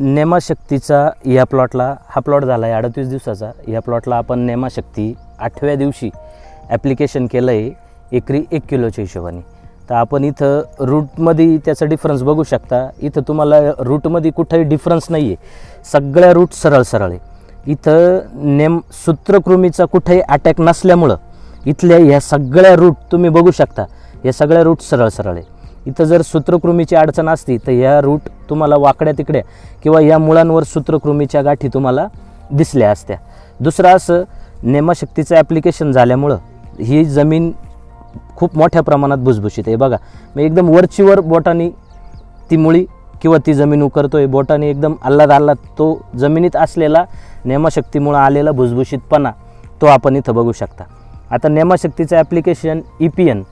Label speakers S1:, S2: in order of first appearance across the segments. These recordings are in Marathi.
S1: नेमाशक्तीचा या प्लॉटला हा प्लॉट झाला आहे अडतीस दिवसाचा. या प्लॉटला आपण नेमाशक्ती आठव्या दिवशी ॲप्लिकेशन केलं आहे एकरी एक किलोच्या हिशोबाने. तर आपण इथं रूटमध्ये त्याचा डिफरन्स बघू शकता. इथं तुम्हाला रूटमध्ये कुठंही डिफरन्स नाही आहे सगळ्या रूट सरळ सरळ आहे. इथं नेम सूत्रकृमीचा कुठेही अटॅक नसल्यामुळं इथल्या ह्या सगळ्या रूट तुम्ही बघू शकता. या सगळ्या रूट सरळ सरळ आहे. इथं जर सूत्रकृमीची अडचण असती तर ह्या रूट तुम्हाला वाकड्या तिकड्या किंवा या मुळांवर सूत्रकृमीच्या गाठी तुम्हाला दिसल्या असत्या. दुसरं असं नेमाशक्तीचं ॲप्लिकेशन झाल्यामुळं ही जमीन खूप मोठ्या प्रमाणात भुसभुशीत आहे. बघा मी एकदम वरचीवर बोटाने ती मुळी किंवा ती जमीन उकरतो आहे बोटाने एकदम आल्लाद आल्लाद तो जमिनीत असलेला नेमाशक्तीमुळं आलेला भुसभुशीतपणा तो आपण इथं बघू शकता. आता नेमाशक्तीचं ॲप्लिकेशन ई पी एन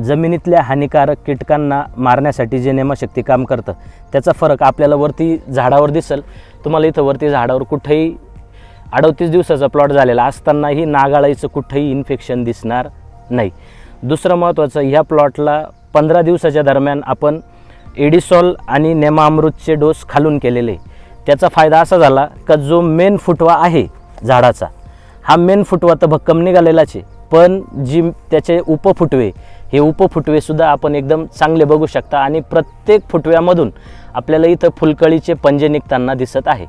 S1: जमिनीतल्या हानिकारक कीटकांना मारण्यासाठी जे नेमाशक्ती काम करतं त्याचा फरक आपल्याला वरती झाडावर दिसेल. तुम्हाला इथं वरती झाडावर कुठेही अडतीस दिवसाचा प्लॉट झालेला असतानाही नागाळाईचं कुठेही इन्फेक्शन दिसणार नाही. दुसरं महत्त्वाचं ह्या प्लॉटला पंधरा दिवसाच्या दरम्यान आपण एडिसॉल आणि नेमामृतचे डोस खालून केलेले. त्याचा फायदा असा झाला का जो मेन फुटवा आहे झाडाचा हा मेन फुटवा तर भक्कम निघालेलाच आहे. पण जी त्याचे उपफुटवे हे उपफुटवेसुद्धा आपण एकदम चांगले बघू शकता आणि प्रत्येक फुटव्यामधून आपल्याला इथं फुलकळीचे पंजे निघताना दिसत आहे.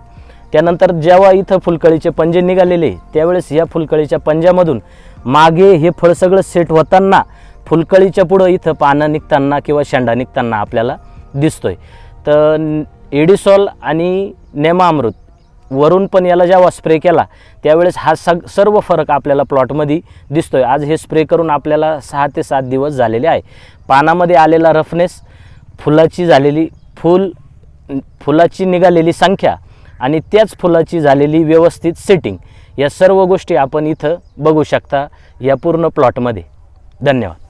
S1: त्यानंतर जेव्हा इथं फुलकळीचे पंजे निघालेले त्यावेळेस या फुलकळीच्या पंजामधून मागे हे फळ सगळं सेट होताना फुलकळीच्या पुढं इथं पानं निघताना किंवा शेंडा निघताना आपल्याला दिसतोय. तर एडिसॉल आणि नेमामृत वरून पण याला जेव्हा स्प्रे केला त्यावेळेस हा सग सर्व फरक आपल्याला प्लॉटमध्ये दिसतोय. आज हे स्प्रे करून आपल्याला सहा ते सात दिवस झालेले आहे. पानामध्ये आलेला रफनेस फुलाची झालेली फुल फुलाची निघालेली संख्या आणि त्याच फुलाची झालेली व्यवस्थित सेटिंग या सर्व गोष्टी आपण इथं बघू शकता या पूर्ण प्लॉटमध्ये धन्यवाद.